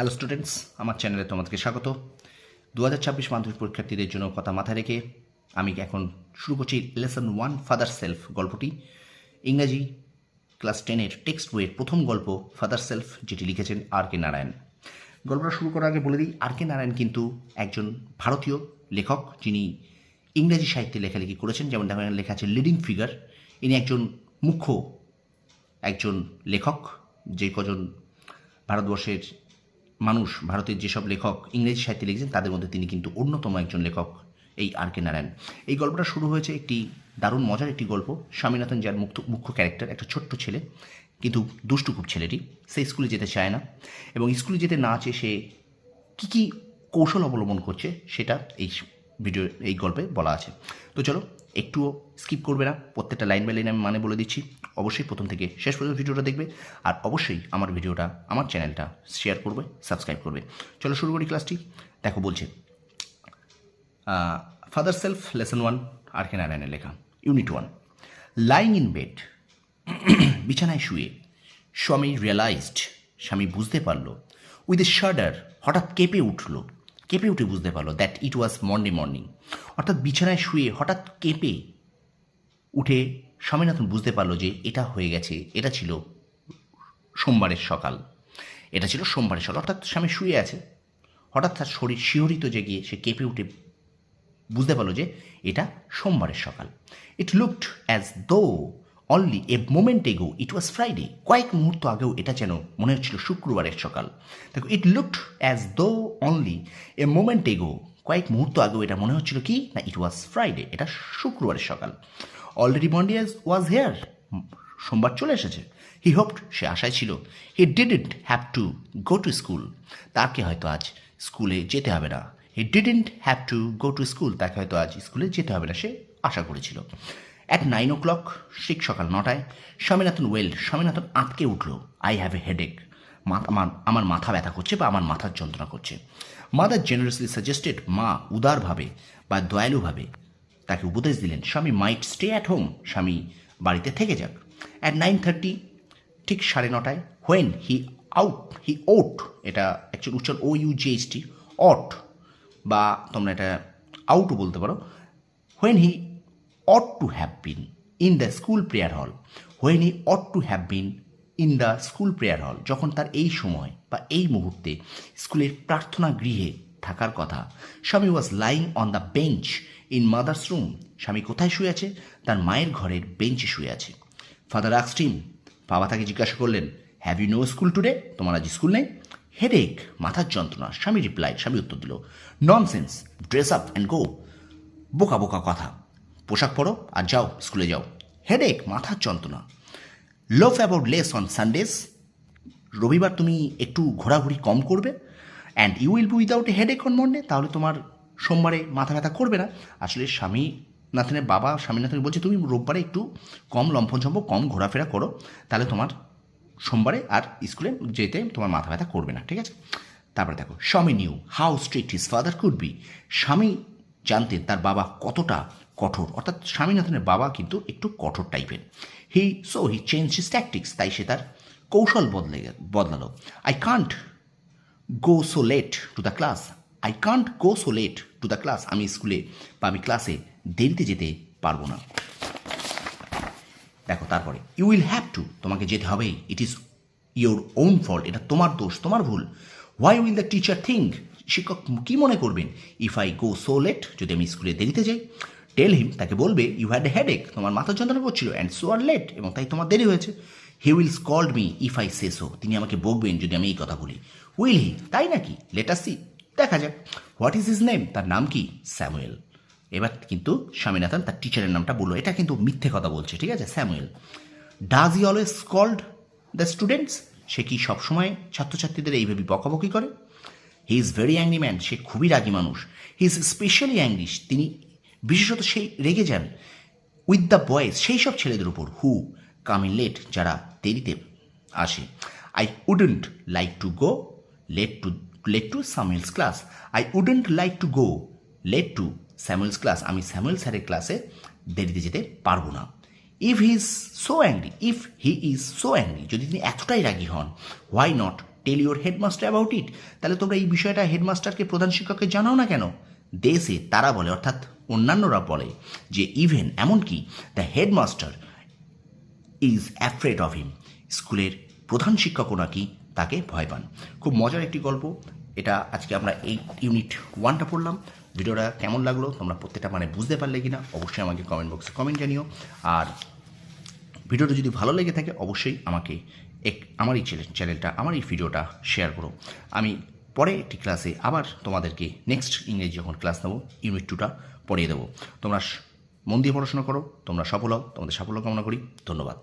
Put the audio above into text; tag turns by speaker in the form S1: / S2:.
S1: Hello students আমার চ্যানেলে তোমাদেরকে স্বাগত। দু হাজার ছাব্বিশ মাধ্যমিক পরীক্ষার্থীদের জন্য কথা মাথায় রেখে আমি এখন শুরু করছি লেসন ওয়ান ফাদার সেলফ গল্পটি। ইংরাজি ক্লাস টেনের টেক্সট বইয়ের প্রথম গল্প ফাদার সেলফ যেটি লিখেছেন আর কে নারায়ণ। গল্পটা শুরু করার আগে বলে দিই, আর কে নারায়ণ কিন্তু একজন ভারতীয় লেখক, যিনি ইংরেজি সাহিত্যে লেখালেখি করেছেন। যেমন দেখেন লেখা আছে লিডিং ফিগার ইনি একজন মুখ্য একজন লেখক, যে কজন ভারতবর্ষের মানুষ, ভারতের যেসব লেখক ইংরেজি সাহিত্যে লিখেছেন, তাদের মধ্যে তিনি কিন্তু অন্যতম একজন লেখক এই আর কে নারায়ণ। এই গল্পটা শুরু হয়েছে একটি দারুণ মজার একটি গল্প। স্বামীনাথন যার মুক্ত, মুখ্য ক্যারেক্টার, একটা ছোট্ট ছেলে, কিন্তু দুষ্টু খুব ছেলেটি। সে স্কুলে যেতে চায় না এবং স্কুলে যেতে না চেয়ে সে কী কী কৌশল অবলম্বন করছে, সেটা এই ভিডিও, এই গল্পে বলা আছে। তো চলো একটুও স্কিপ করবে না। প্রত্যেকটা লাইন বাই লাইন আমি মানে বলে দিচ্ছি। অবশ্যই প্রথম থেকে শেষ পর্যন্ত ভিডিওটা দেখবে। আর অবশ্যই আমার ভিডিওটা, আমার চ্যানেলটা শেয়ার করবে সাবস্ক্রাইব করবে। চলো শুরু করি ক্লাসটি দেখো বলছে father self lesson one R K নারায়ণের লেখা unit one lying in bed বিছানায় শুয়ে স্বামী রিয়েলাইজড স্বামী বুঝতে পারল উইথ এ শার্ডার হঠাৎ কেঁপে উঠল। কেঁপে উঠে বুঝতে পারল that it was morning morning অর্থাৎ বিছানায় শুয়ে হঠাৎ কেঁপে উঠে স্বামীনাথন বুঝতে পারল যে এটা হয়ে গেছে, এটা ছিল সোমবারের সকাল। এটা ছিল সোমবারের সকাল, অর্থাৎ স্বামী শুয়ে আছে। হঠাৎ তার শরীর শিহরিত জেগে সে কেঁপে উঠে বুঝতে পারল যে এটা সোমবারের সকাল। It looked as though only a moment ago it was Friday কয়েক মুহূর্ত আগেও এটা যেন মনে হচ্ছিল শুক্রবারের সকাল। দেখো it looked as though only a moment ago কয়েক মুহূর্ত আগেও এটা মনে হচ্ছিল কি? না ইট ওয়াজ ফ্রাইডে এটা শুক্রবারের সকাল। অলরেডি মন্ডে ওয়াজ হেয়ার সোমবার চলে এসেছে। হি হোপড সে আশায় ছিল। He didn't have to go to school তাকে হয়তো আজ স্কুলে যেতে হবে না। He didn't have to go to school তাকে হয়তো আজ স্কুলে যেতে হবে না, সে আশা করেছিল। অ্যাট নাইন ও ক্লক ঠিক সকাল নটায়, স্বামীনাথন ওয়েল স্বামীনাথন আটকে উঠল। আই হ্যাভ এ হেডেক আমার মাথা ব্যথা করছে বা আমার মাথার যন্ত্রণা করছে। মাদার জেনারেসলি সাজেস্টেড মা উদারভাবে বা দয়ালুভাবে তাকে উপদেশ দিলেন, স্বামী মাইট স্টে অ্যাট হোম স্বামী বাড়িতে থেকে যাক। অ্যাট নাইন থার্টি ঠিক সাড়ে নটায় হোয়েন হি আউট হি ওট এটা অ্যাকচুয়ালি উচ্চারণ O U G H T ought বা তোমরা এটা আউটও বলতে পারো। When he ought to have been in the school prayer hall when he ought to have been in the school prayer hall যখন তার এই সময় বা এই মুহূর্তে স্কুলের প্রার্থনা গৃহে থাকার কথা, Swami was lying on the bench in mother's room Swami কোথায় শুয়ে আছে? তার মায়ের ঘরের বেঞ্চে শুয়ে আছে। ফাদার আক্সটিম বাবা তাকে জিজ্ঞাসা করলেন have you no school today তোমার আজ স্কুল নেই? হেডেক মাথার যন্ত্রণা। স্বামী রিপ্লাই স্বামী উত্তর দিল nonsense dress up and go বোকা বোকা কথা। পোশাক পরো আর যাও স্কুলে যাও। হেডেক মাথার যন্ত্রণা। লোভ অ্যাবাউট লেস অন সানডেস রবিবার তুমি একটু ঘোরাঘুরি কম করবে। And you will be without a headache on Monday তাহলে তোমার সোমবারে মাথা ব্যথা করবে না। আসলে স্বামী নাথনের বাবা স্বামীনাথন বলছে, তুমি রোববারে একটু কম লম্ফন সম্প কম ঘোরাফেরা করো। তাহলে তোমার সোমবারে আর স্কুলে যেতে তোমার মাথা ব্যথা করবে না। ঠিক আছে? তারপরে দেখো, Swami knew how strict his father could be Swami জানতেন তার বাবা কতটা কঠোর। অর্থাৎ স্বামীনাথনের বাবা কিন্তু একটু কঠোর টাইপের he so he change his tactics তাই সে তার কৌশল বদলে বদলালো। I can't go so late to the class I can't go so late to the class আমি স্কুলে বা আমি ক্লাসে দেরিতে যেতে পারব না। দেখো, তারপরে ইউ উইল হ্যাভ টু তোমাকে যেতে হবেই it is your own fault এটা তোমার দোষ, তোমার ভুল। Why will the teacher think শিক্ষক কী মনে করবেন? If I go so late যদি আমি স্কুলে দেরিতে যাই টেল হিম তাকে বলবে ইউ হ্যাড এ হেডেক তোমার মাথা যন্ত্রণা করছিল অ্যান্ড সো আর লেট এবং তাই তোমার দেরি হয়েছে। He will scold me if I say so তিনি আমাকে বকবেন যদি আমি এই কথা বলি। উইল হি তাই নাকি? লেট লেটার সি দেখা যাক। হোয়াট ইজ হিজ নেম তার নাম কি? স্যামুয়েল এবার কিন্তু স্বামীনাথন তার টিচারের নামটা বলল। এটা কিন্তু মিথ্যে কথা বলছে, ঠিক আছে? Samuel does he always scold the students সে কি সবসময় ছাত্রছাত্রীদের এইভাবে বকাবকি করে? He is very angry man সে খুবই রাগী মানুষ। হি ইজ স্পেশালি অ্যাংরি তিনি বিশেষত সেই রেগে যান উইথ দ্য বয়েজ সেই সব ছেলেদের উপর হু কাম লেট যারা দেরিতে আসে। I wouldn't like to go late to late to Samuel's class I wouldn't like to go late to Samuel's class আমি স্যামুয়েল স্যারের ক্লাসে দেরিতে যেতে পারব না। If he is so angry if he is so angry যদি তিনি এতটাই রাগী হন why not tell your headmaster about it তাহলে তোমরা এই বিষয়টা হেডমাস্টারকে প্রধান শিক্ষককে জানাও না কেন? দেশে তারা বলে, অর্থাৎ অন্যান্যরা বলে যে ইভেন এমনকি the headmaster is afraid of him স্কুলের প্রধান শিক্ষকও নাকি তাকে ভয় পান। খুব মজার একটি গল্প। এটা আজকে আমরা এই ইউনিট ওয়ানটা পড়লাম। ভিডিওটা কেমন লাগল তোমরা প্রত্যেকটা মানে বুঝতে পারলে কিনা অবশ্যই আমাকে কমেন্ট বক্সে কমেন্ট জানিও। আর ভিডিওটা যদি ভালো লেগে থাকে, অবশ্যই আমাকে এক আমার এই চ্যানেলটা আমার এই ভিডিওটা শেয়ার করো। আমি পরে একটি ক্লাসে আবার তোমাদেরকে নেক্সট ইংরেজি যখন ক্লাস নেব ইউনিট টুটা পড়িয়ে দেবো। তোমরা মন দিয়ে পড়াশোনা করো, তোমরা সফল হও, তোমাদের সাফল্য কামনা করি, ধন্যবাদ।